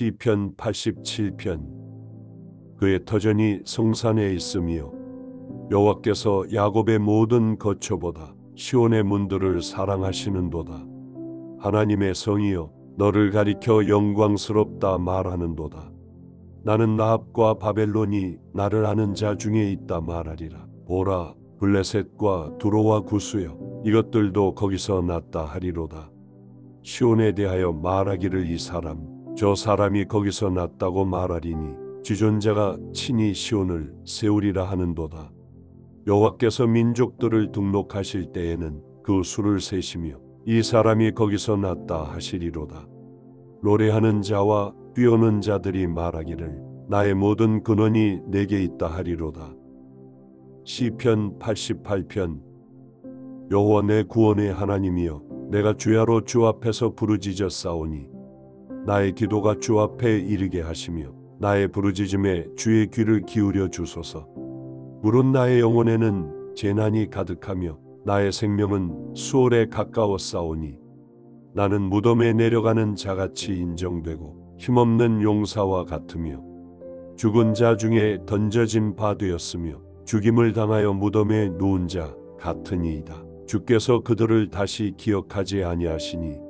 시편 87편. 그의 터전이 성산에 있으며 여호와께서 야곱의 모든 거처보다 시온의 문들을 사랑하시는도다. 하나님의 성이여 너를 가리켜 영광스럽다 말하는도다. 나는 나합과 바벨론이 나를 아는 자 중에 있다 말하리라. 보라 블레셋과 두로와 구스여 이것들도 거기서 났다 하리로다. 시온에 대하여 말하기를 이 사람 저 사람이 거기서 났다고 말하리니 지존자가 친히 시온을 세우리라 하는도다. 여호와께서 민족들을 등록하실 때에는 그 수를 세시며 이 사람이 거기서 났다 하시리로다. 노래하는 자와 뛰어는 자들이 말하기를 나의 모든 근원이 내게 있다 하리로다. 시편 88편 여호와 내 구원의 하나님이여 내가 주야로 주 앞에서 부르짖어 싸우니 나의 기도가 주 앞에 이르게 하시며 나의 부르짖음에 주의 귀를 기울여 주소서. 물은 나의 영혼에는 재난이 가득하며 나의 생명은 수월에 가까워 싸우니 나는 무덤에 내려가는 자같이 인정되고 힘없는 용사와 같으며 죽은 자 중에 던져진 바 되었으며 죽임을 당하여 무덤에 누운 자 같으니이다. 주께서 그들을 다시 기억하지 아니하시니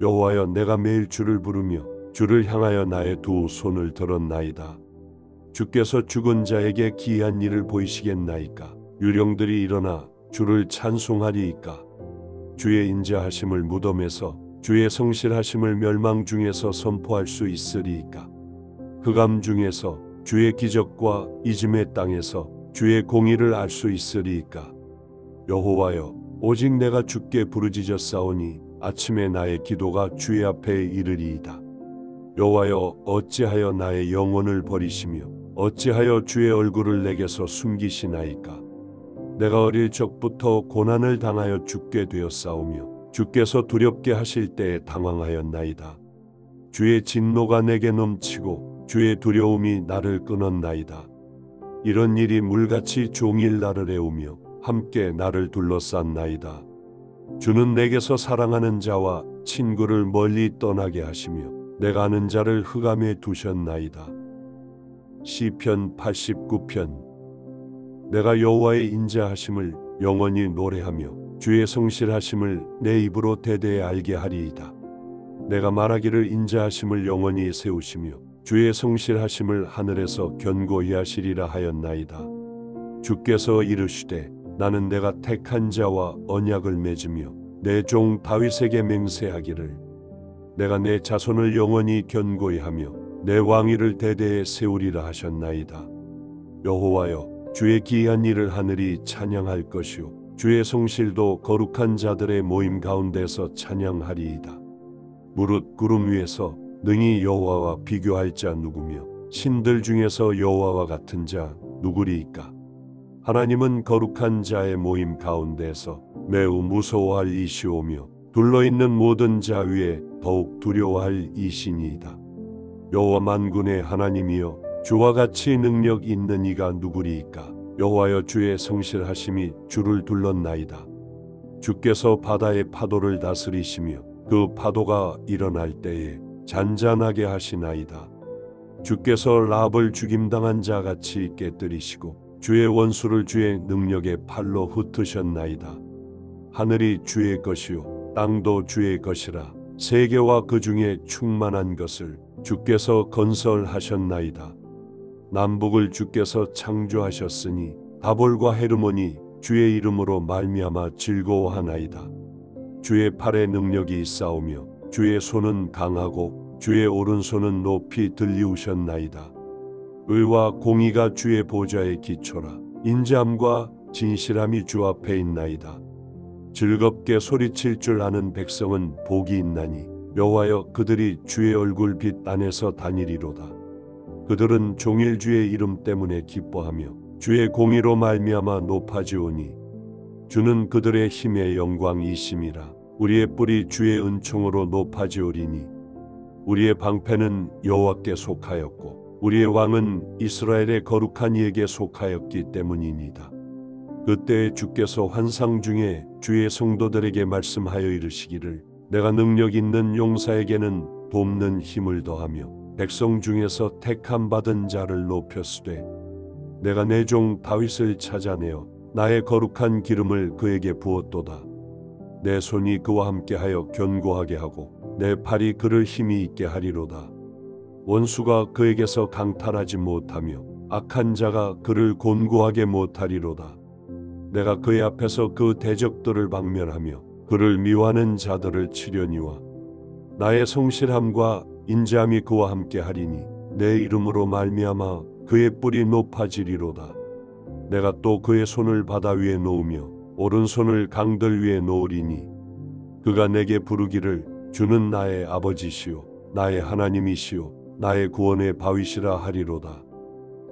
여호와여 내가 매일 주를 부르며 주를 향하여 나의 두 손을 들었나이다. 주께서 죽은 자에게 기이한 일을 보이시겠나이까? 유령들이 일어나 주를 찬송하리이까? 주의 인자하심을 무덤에서 주의 성실하심을 멸망 중에서 선포할 수 있으리이까? 흑암 중에서 주의 기적과 이즘의 땅에서 주의 공의를 알 수 있으리이까? 여호와여 오직 내가 주께 부르짖었사오니 아침에 나의 기도가 주의 앞에 이르리이다. 여호와여 어찌하여 나의 영혼을 버리시며 어찌하여 주의 얼굴을 내게서 숨기시나이까? 내가 어릴 적부터 고난을 당하여 죽게 되었사오며 주께서 두렵게 하실 때에 당황하였나이다. 주의 진노가 내게 넘치고 주의 두려움이 나를 끊었나이다. 이런 일이 물같이 종일 나를 애우며 함께 나를 둘러쌌나이다 주는 내게서 사랑하는 자와 친구를 멀리 떠나게 하시며 내가 아는 자를 흑암에 두셨나이다. 시편 89편 내가 여호와의 인자하심을 영원히 노래하며 주의 성실하심을 내 입으로 대대에 알게 하리이다. 내가 말하기를 인자하심을 영원히 세우시며 주의 성실하심을 하늘에서 견고히 하시리라 하였나이다. 주께서 이르시되 나는 내가 택한 자와 언약을 맺으며 내 종 다윗에게 맹세하기를 내가 내 자손을 영원히 견고히 하며 내 왕위를 대대에 세우리라 하셨나이다. 여호와여 주의 기이한 일을 하늘이 찬양할 것이요 주의 성실도 거룩한 자들의 모임 가운데서 찬양하리이다. 무릇 구름 위에서 능히 여호와와 비교할 자 누구며 신들 중에서 여호와와 같은 자 누구리이까? 하나님은 거룩한 자의 모임 가운데서 매우 무서워할 이시오며 둘러있는 모든 자 위에 더욱 두려워할 이신이이다. 여호와 만군의 하나님이여 주와 같이 능력 있는 이가 누구리이까? 여호와여 주의 성실하심이 주를 둘렀나이다. 주께서 바다의 파도를 다스리시며 그 파도가 일어날 때에 잔잔하게 하시나이다. 주께서 랍을 죽임당한 자 같이 깨뜨리시고 주의 원수를 주의 능력의 팔로 흩으셨나이다. 하늘이 주의 것이요 땅도 주의 것이라 세계와 그 중에 충만한 것을 주께서 건설하셨나이다. 남북을 주께서 창조하셨으니 다볼과 헤르몬이 주의 이름으로 말미암아 즐거워하나이다. 주의 팔에 능력이 있사오며 주의 손은 강하고 주의 오른손은 높이 들리우셨나이다. 의와 공의가 주의 보좌의 기초라. 인자함과 진실함이 주 앞에 있나이다. 즐겁게 소리칠 줄 아는 백성은 복이 있나니 여호와여 그들이 주의 얼굴 빛 안에서 다니리로다. 그들은 종일 주의 이름 때문에 기뻐하며 주의 공의로 말미암아 높아지오니 주는 그들의 힘의 영광이심이라 우리의 뿔이 주의 은총으로 높아지오리니 우리의 방패는 여호와께 속하였고 우리의 왕은 이스라엘의 거룩한 이에게 속하였기 때문이니이다. 그때 주께서 환상 중에 주의 성도들에게 말씀하여 이르시기를 내가 능력 있는 용사에게는 돕는 힘을 더하며 백성 중에서 택함 받은 자를 높였으되 내가 내 종 다윗을 찾아내어 나의 거룩한 기름을 그에게 부었도다. 내 손이 그와 함께하여 견고하게 하고 내 팔이 그를 힘이 있게 하리로다. 원수가 그에게서 강탈하지 못하며 악한 자가 그를 곤고하게 못하리로다. 내가 그의 앞에서 그 대적들을 방면하며 그를 미워하는 자들을 치려니와 나의 성실함과 인자함이 그와 함께 하리니 내 이름으로 말미암아 그의 뿔이 높아지리로다. 내가 또 그의 손을 바다 위에 놓으며 오른손을 강들 위에 놓으리니 그가 내게 부르기를 주는 나의 아버지시요 나의 하나님이시요 나의 구원의 바위시라 하리로다.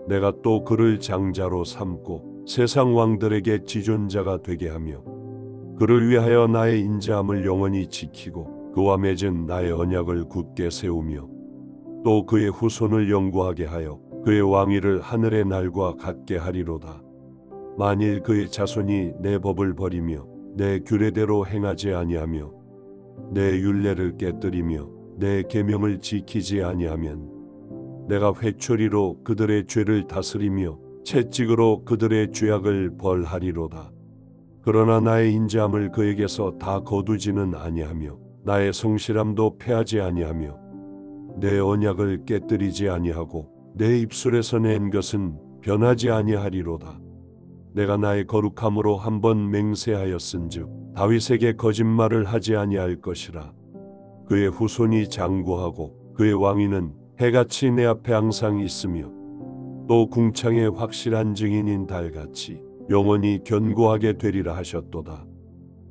내가 또 그를 장자로 삼고 세상 왕들에게 지존자가 되게 하며 그를 위하여 나의 인자함을 영원히 지키고 그와 맺은 나의 언약을 굳게 세우며 또 그의 후손을 영구하게 하여 그의 왕위를 하늘의 날과 같게 하리로다. 만일 그의 자손이 내 법을 버리며 내 규례대로 행하지 아니하며 내 율례를 깨뜨리며 내 계명을 지키지 아니하면 내가 회초리로 그들의 죄를 다스리며 채찍으로 그들의 죄악을 벌하리로다. 그러나 나의 인자함을 그에게서 다 거두지는 아니하며 나의 성실함도 패하지 아니하며 내 언약을 깨뜨리지 아니하고 내 입술에서 낸 것은 변하지 아니하리로다. 내가 나의 거룩함으로 한 번 맹세하였은즉 다윗에게 거짓말을 하지 아니할 것이라. 그의 후손이 장구하고 그의 왕위는 해같이 내 앞에 항상 있으며 또 궁창의 확실한 증인인 달같이 영원히 견고하게 되리라 하셨도다.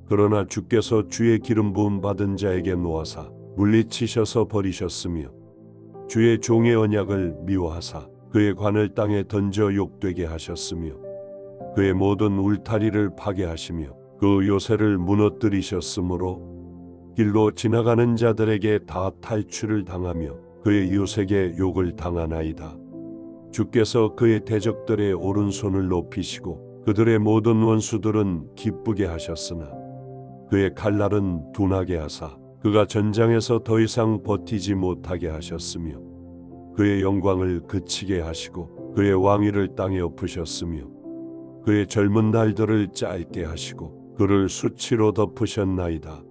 그러나 주께서 주의 기름 부음 받은 자에게 놓아사 물리치셔서 버리셨으며 주의 종의 언약을 미워하사 그의 관을 땅에 던져 욕되게 하셨으며 그의 모든 울타리를 파괴하시며 그 요새를 무너뜨리셨으므로 길로 지나가는 자들에게 다 탈취를 당하며 그의 요색에 욕을 당하나이다. 주께서 그의 대적들의 오른손을 높이시고 그들의 모든 원수들은 기쁘게 하셨으나 그의 칼날은 둔하게 하사 그가 전장에서 더 이상 버티지 못하게 하셨으며 그의 영광을 그치게 하시고 그의 왕위를 땅에 엎으셨으며 그의 젊은 날들을 짧게 하시고 그를 수치로 덮으셨나이다.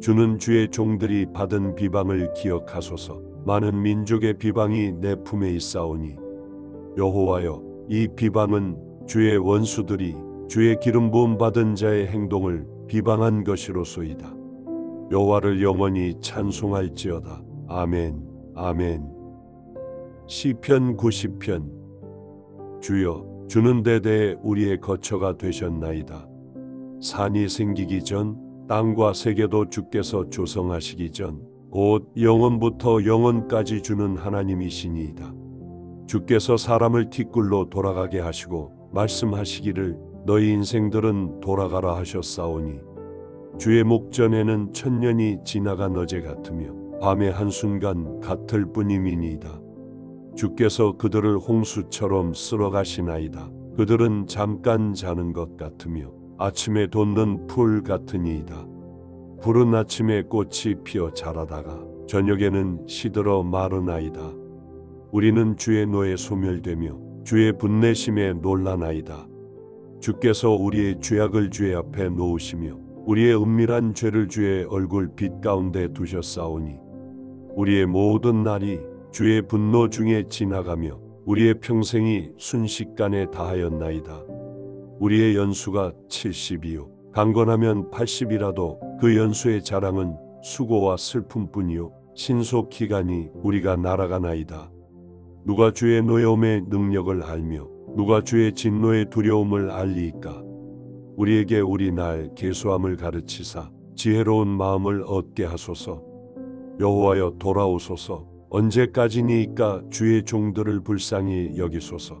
주는 주의 종들이 받은 비방을 기억하소서. 많은 민족의 비방이 내 품에 있사오니 여호와여 이 비방은 주의 원수들이 주의 기름 부음 받은 자의 행동을 비방한 것이로소이다. 여호와를 영원히 찬송할지어다. 아멘 아멘. 시편 90편. 주여 주는 대대에 우리의 거처가 되셨나이다. 산이 생기기 전 땅과 세계도 주께서 조성하시기 전 곧 영원부터 영원까지 주는 하나님이시니이다. 주께서 사람을 티끌로 돌아가게 하시고 말씀하시기를 너희 인생들은 돌아가라 하셨사오니 주의 목전에는 천년이 지나간 어제 같으며 밤의 한순간 같을 뿐임이니이다. 주께서 그들을 홍수처럼 쓸어 가시나이다. 그들은 잠깐 자는 것 같으며 아침에 돋는 풀 같으니이다. 푸른 아침에 꽃이 피어 자라다가 저녁에는 시들어 마르나이다. 우리는 주의 노에 소멸되며 주의 분내심에 놀라나이다. 주께서 우리의 죄악을 주의 앞에 놓으시며 우리의 은밀한 죄를 주의 얼굴 빛 가운데 두셨사오니 우리의 모든 날이 주의 분노 중에 지나가며 우리의 평생이 순식간에 다하였나이다. 우리의 연수가 70이요. 강건하면 80이라도 그 연수의 자랑은 수고와 슬픔뿐이요. 신속 기간이 우리가 날아가나이다. 누가 주의 노여움의 능력을 알며 누가 주의 진노의 두려움을 알리이까? 우리에게 우리 날 계수함을 가르치사 지혜로운 마음을 얻게 하소서. 여호와여 돌아오소서. 언제까지니이까 주의 종들을 불쌍히 여기소서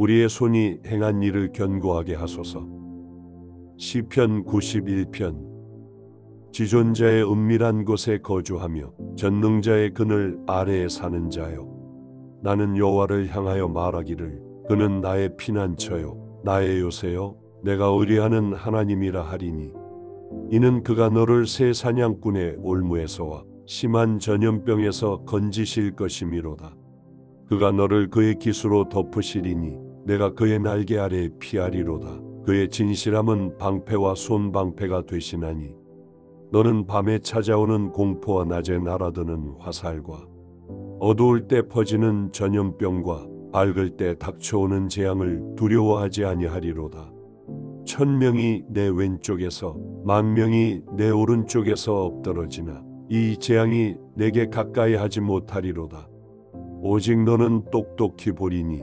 우리의 손이 행한 일을 견고하게 하소서. 시편 91편. 지존자의 은밀한 곳에 거주하며 전능자의 그늘 아래에 사는 자요. 나는 여호와를 향하여 말하기를 그는 나의 피난처요. 나의 요새요. 내가 의뢰하는 하나님이라 하리니. 이는 그가 너를 새 사냥꾼의 올무에서와 심한 전염병에서 건지실 것이미로다. 그가 너를 그의 기수로 덮으시리니 내가 그의 날개 아래 피하리로다 그의 진실함은 방패와 손방패가 되시나니 너는 밤에 찾아오는 공포와 낮에 날아드는 화살과 어두울 때 퍼지는 전염병과 밝을 때 닥쳐오는 재앙을 두려워하지 아니하리로다. 천 명이 내 왼쪽에서 만 명이 내 오른쪽에서 엎드러지나 이 재앙이 내게 가까이 하지 못하리로다. 오직 너는 똑똑히 보리니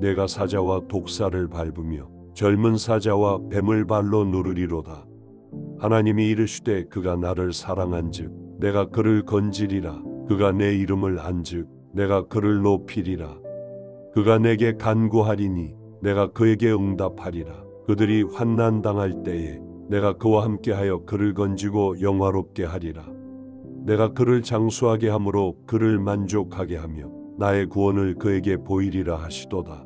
내가 사자와 독사를 밟으며 젊은 사자와 뱀을 발로 누르리로다. 하나님이 이르시되 그가 나를 사랑한즉 내가 그를 건지리라. 그가 내 이름을 안즉 내가 그를 높이리라. 그가 내게 간구하리니 내가 그에게 응답하리라. 그들이 환난 당할 때에 내가 그와 함께하여 그를 건지고 영화롭게 하리라. 내가 그를 장수하게 함으로 그를 만족하게 하며 나의 구원을 그에게 보이리라 하시도다